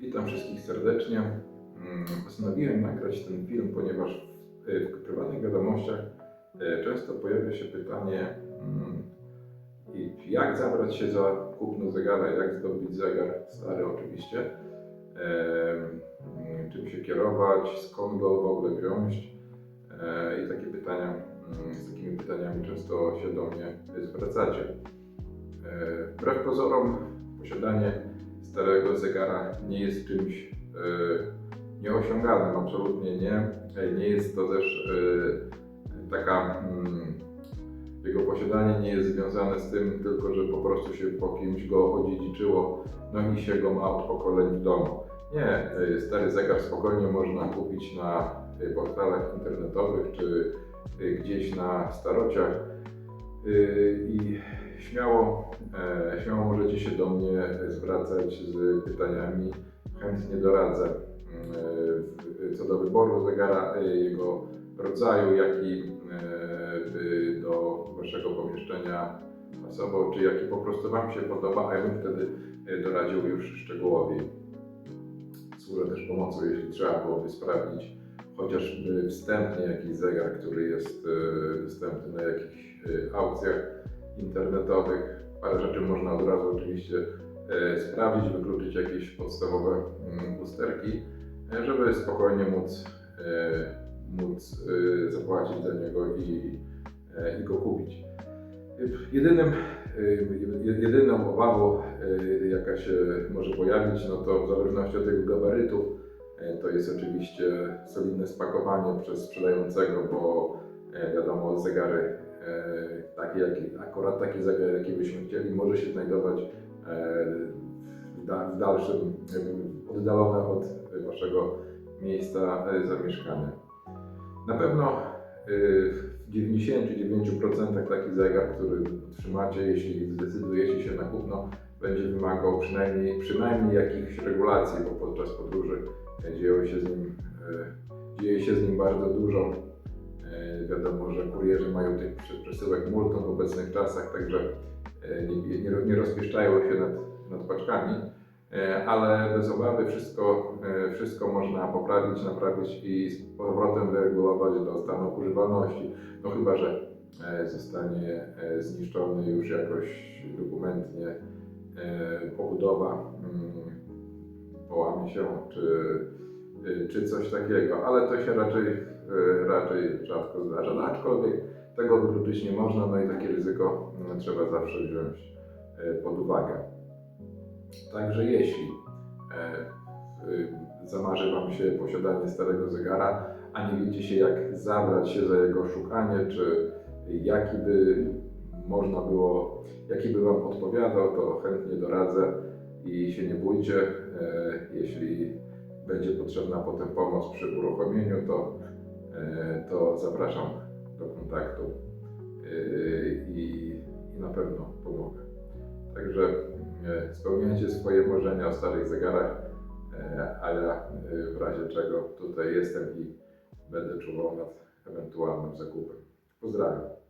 Witam wszystkich serdecznie. Mm, Postanowiłem nagrać ten film, ponieważ w, w prywatnych wiadomościach e, często pojawia się pytanie, mm, jak zabrać się za kupno zegara, jak zdobyć zegar, stary oczywiście, mm, czym się kierować, skąd go w ogóle wziąć. E, I takie pytania, z takimi pytaniami często się do mnie zwracacie. E, Wbrew pozorom, posiadanie starego zegara nie jest czymś e, nieosiągalnym, absolutnie nie. E, Nie jest to też e, taka. Mm, jego posiadanie nie jest związane z tym tylko, że po prostu się po kimś go odziedziczyło, no i się go ma od pokoleń w domu. Nie, stary zegar spokojnie można kupić na portalach internetowych czy gdzieś na starociach i śmiało, e, śmiało możecie się do mnie zwracać z pytaniami. Chętnie doradzę w- co do wyboru zegara, e, jego rodzaju, jaki e, by do waszego pomieszczenia pasował, czy jaki po prostu wam się podoba, a ja bym wtedy doradził już szczegółowiej. Służę też pomocą, jeśli trzeba byłoby sprawdzić chociażby wstępnie jakiś zegar, który jest e, dostępny na jakichś e, aukcjach internetowych. Parę rzeczy można od razu oczywiście sprawdzić, wykluczyć jakieś podstawowe mm, usterki, e, żeby spokojnie móc, móc zapłacić za niego i, e, i go kupić. Jedynym, jedyną obawą, jaka się może pojawić, no to w zależności od tego gabarytu, e, to jest oczywiście solidne spakowanie przez sprzedającego, bo e, wiadomo, zegary e, takie, jaki, akurat taki zegar, jaki byśmy chcieli, może się znajdować e, w, da, w dalszym, oddalone od waszego miejsca e, zamieszkania. Na pewno e, w 99% taki zegar, który otrzymacie, jeśli zdecydujecie się na kupno, będzie wymagał przynajmniej, przynajmniej jakichś regulacji, bo podczas podróży e, dzieje się z nim, e, dzieje się z nim bardzo dużo. E, Wiadomo, że kurierzy mają tych prze- przesyłek multum w obecnych czasach, także e, nie, nie, nie rozpieszczają się nad, nad paczkami, ale bez obawy wszystko, wszystko można poprawić, naprawić i z powrotem wyregulować do stanu używalności. No chyba, że zostanie zniszczony już jakoś dokumentnie pobudowa, mm, połamie się czy, e, czy coś takiego, ale to się raczej, e, raczej rzadko zdarza. No, aczkolwiek tego wykluczyć nie można, no i takie ryzyko mm, trzeba zawsze wziąć e, pod uwagę. Także jeśli e, y, zamarzy Wam się posiadanie starego zegara, a nie wiecie się jak zabrać się za jego szukanie, czy jaki by można było, jaki by Wam odpowiadał, to chętnie doradzę i się nie bójcie. E, Jeśli będzie potrzebna potem pomoc przy uruchomieniu, to, e, to zapraszam do kontaktu e, i, i na pewno pomogę. Także spełniajcie swoje marzenia o starych zegarach, a ja w razie czego tutaj jestem i będę czuwał nad ewentualnym zakupem. Pozdrawiam.